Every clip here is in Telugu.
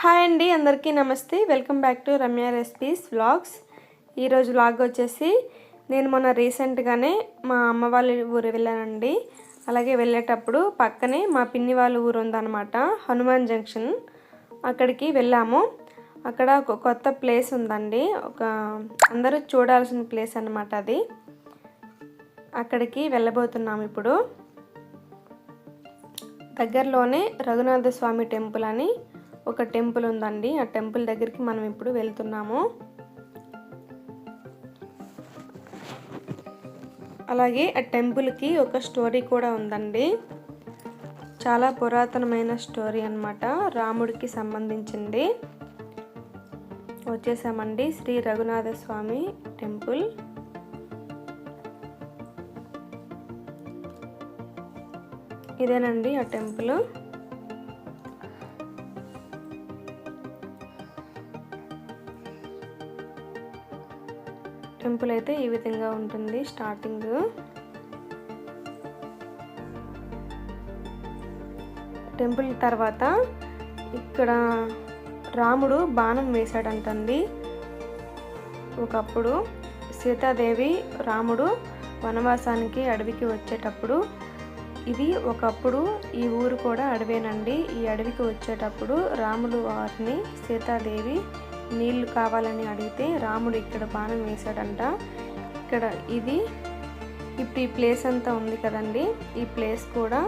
హాయ్ అండి అందరికీ నమస్తే. Welcome back to Ramya recipes vlogs. ఈరోజు వ్లాగ్ వచ్చేసి నేను మొన్న రీసెంట్గానే మా అమ్మ వాళ్ళ ఊరు వెళ్ళానండి. అలాగే వెళ్ళేటప్పుడు పక్కనే మా పిన్ని వాళ్ళ ఊరు ఉందన్నమాట హనుమాన్ జంక్షన్. అక్కడికి వెళ్ళాము. అక్కడ ఒక కొత్త ప్లేస్ ఉందండి. ఒక అందరూ చూడాల్సిన ప్లేస్ అనమాట అది. అక్కడికి వెళ్ళబోతున్నాము ఇప్పుడు. దగ్గరలోనే రఘునాథ స్వామి టెంపుల్ అని ఒక టెంపుల్ ఉందండి. ఆ టెంపుల్ దగ్గరికి మనం ఇప్పుడు వెళ్తున్నాము. అలాగే ఆ టెంపుల్కి ఒక స్టోరీ కూడా ఉందండి. చాలా పురాతనమైన స్టోరీ అన్నమాట. రాముడికి సంబంధించింది. వచ్చేసామండి శ్రీ రఘునాథ స్వామి టెంపుల్. ఇదేనండి ఆ టెంపుల్. టెంపుల్ అయితే ఈ విధంగా ఉంటుంది స్టార్టింగ్. టెంపుల్ తర్వాత ఇక్కడ రాముడు బాణం వేశాడంటండి. ఒకప్పుడు సీతాదేవి రాముడు వనవాసానికి అడవికి వచ్చేటప్పుడు ఇది ఒకప్పుడు ఈ ఊరు కూడా అడవేనండి. ఈ అడవికి వచ్చేటప్పుడు రాముడు వారిని సీతాదేవి నీళ్ళు కావాలని అడిగితే రాముడు ఇక్కడ బాణం వేశాడంట. ఇక్కడ ఇది ఇప్పుడు ఈ ప్లేస్ అంతా ఉంది కదండి. ఈ ప్లేస్ కూడా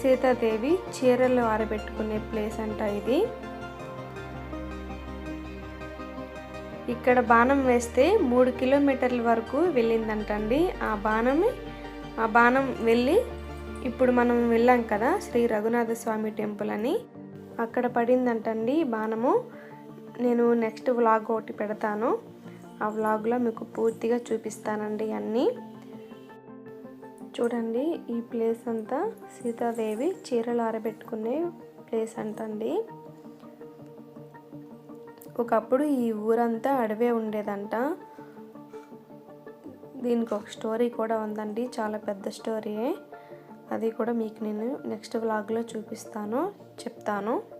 సీతాదేవి చీరలు ఆరబెట్టుకునే ప్లేస్ అంట ఇది. ఇక్కడ బాణం వేస్తే మూడు కిలోమీటర్ల వరకు వెళ్ళిందంటండి. ఆ బాణం ఆ బాణం వెళ్ళి ఇప్పుడు మనం వెళ్ళాం కదా శ్రీ రఘునాథ స్వామి టెంపుల్ అని. అక్కడ పడిందంటండి బాణము. నేను నెక్స్ట్ వ్లాగ్ ఒకటి పెడతాను. ఆ వ్లాగ్లో మీకు పూర్తిగా చూపిస్తానండి అన్నీ. చూడండి ఈ ప్లేస్ అంతా సీతాదేవి చీరలు ఆరబెట్టుకునే ప్లేస్ అంటండి. ఒకప్పుడు ఈ ఊరంతా అడవే ఉండేదంట. దీనికి ఒక స్టోరీ కూడా ఉందండి చాలా పెద్ద స్టోరీయే అది కూడా మీకు నేను నెక్స్ట్ వ్లాగ్లో చూపిస్తాను చెప్తాను.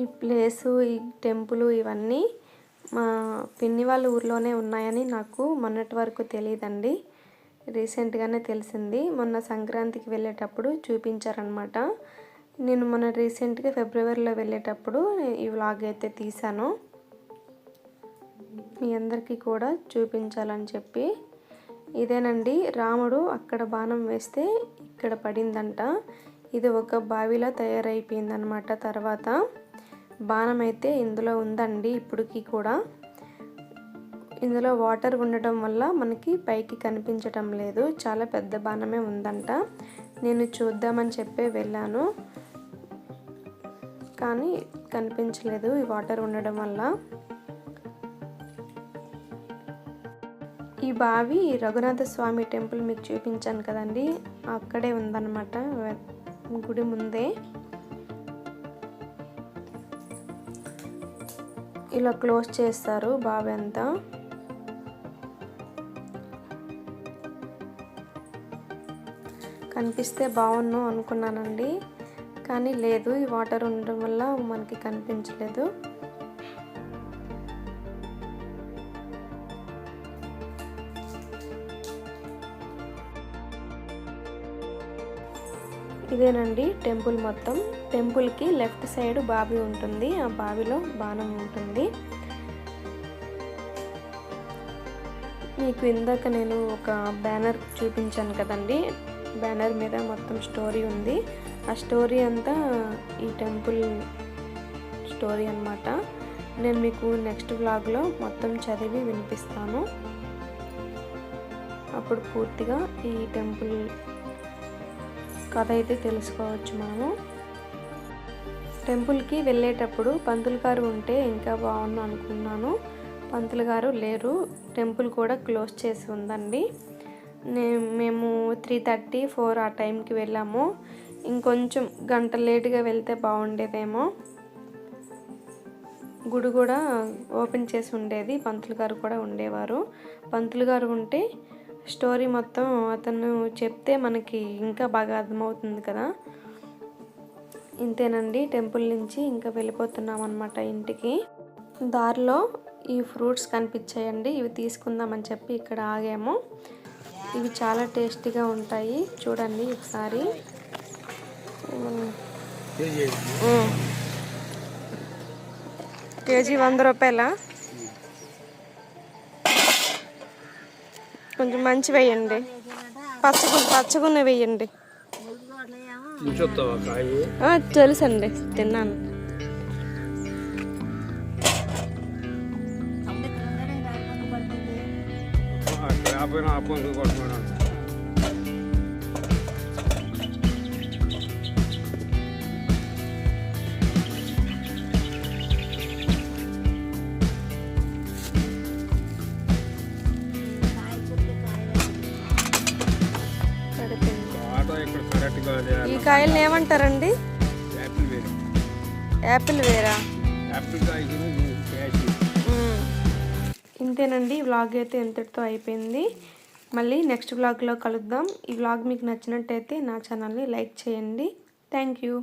ఈ ప్లేసు ఈ టెంపుల్ ఇవన్నీ మా పిన్ని వాళ్ళ ఊర్లోనే ఉన్నాయని నాకు మొన్నటి వరకు తెలియదండి రీసెంట్గానే తెలిసింది. మొన్న సంక్రాంతికి వెళ్ళేటప్పుడు చూపించారనమాట నేను మొన్న రీసెంట్గా ఫిబ్రవరిలో వెళ్ళేటప్పుడు ఈ వ్లాగ్ అయితే తీశాను. మీ అందరికీ కూడా చూపించాలని చెప్పి. ఇదేనండి రాముడు అక్కడ బాణం వేస్తే ఇక్కడ పడిందంట. ఇది ఒక బావిలో తయారైపోయిందనమాట తర్వాత. బాణం అయితే ఇందులో ఉందండి ఇప్పటికీ కూడా. ఇందులో వాటర్ ఉండటం వల్ల మనకి పైకి కనిపించటం లేదు. చాలా పెద్ద బాణమే ఉందంట. నేను చూద్దామని చెప్పి వెళ్ళాను. కానీ కనిపించలేదు ఈ వాటర్ ఉండడం వల్ల. ఈ బావి రఘునాథ స్వామి టెంపుల్ మీకు చూపించాను కదండి. అక్కడే ఉందన్నమాట. గుడి ముందే. ఇలా క్లోజ్ చేస్తారు బావి అంతా. కనిపిస్తే బాగున్నావు అనుకున్నానండి కానీ లేదు ఈ వాటర్ ఉండడం వల్ల మనకి కనిపించలేదు. ఇదేనండి టెంపుల్ మొత్తం. టెంపుల్కి లెఫ్ట్ సైడ్ బావి ఉంటుంది. ఆ బావిలో బాణం ఉంటుంది. మీకు ఇందాక నేను ఒక బ్యానర్ చూపించాను కదండి. బ్యానర్ మీద మొత్తం స్టోరీ ఉంది. ఆ స్టోరీ అంతా ఈ టెంపుల్ స్టోరీ అనమాట నేను మీకు నెక్స్ట్ బ్లాగ్లో మొత్తం చదివి వినిపిస్తాను. అప్పుడు పూర్తిగా ఈ టెంపుల్ కథ అయితే తెలుసుకోవచ్చు మనము. టెంపుల్కి వెళ్ళేటప్పుడు పంతులు గారు ఉంటే ఇంకా బాగుండు అనుకున్నాను. పంతులు గారు లేరు. టెంపుల్ కూడా క్లోజ్ చేసి ఉందండి. మేము త్రీ థర్టీ ఫోర్ ఆ టైంకి వెళ్ళాము. ఇంకొంచెం గంట లేటుగా వెళ్తే బాగుండేదేమో. గుడి కూడా ఓపెన్ చేసి ఉండేది. పంతులు గారు కూడా ఉండేవారు. పంతులు గారు ఉంటే స్టోరీ మొత్తం అతను చెప్తే మనకి ఇంకా బాగా అర్థమవుతుంది కదా. ఇంతేనండి టెంపుల్ నుంచి ఇంకా వెళ్ళిపోతున్నాం అనమాట ఇంటికి. దారిలో ఈ ఫ్రూట్స్ కనిపించాయండి ఇవి తీసుకుందామని చెప్పి ఇక్కడ ఆగాము. ఇవి చాలా టేస్టీగా ఉంటాయి చూడండి ఒకసారి. కేజీ వంద రూపాయల? కొంచెం మంచి వేయండి. పచ్చగు పచ్చగున్న వేయండి. ఆ, తెలుసండి. తిన్నాను. అక్కడ ఈ కాయల్ని ఏమంటారండి? యాపిల్ వేరు. ఇంతేనండి ఈ వ్లాగ్ అయితే ఇంతటితో అయిపోయింది. మళ్ళీ నెక్స్ట్ వ్లాగ్లో కలుద్దాం. ఈ వ్లాగ్ మీకు నచ్చినట్టయితే నా ఛానల్ని లైక్ చేయండి. Thank you.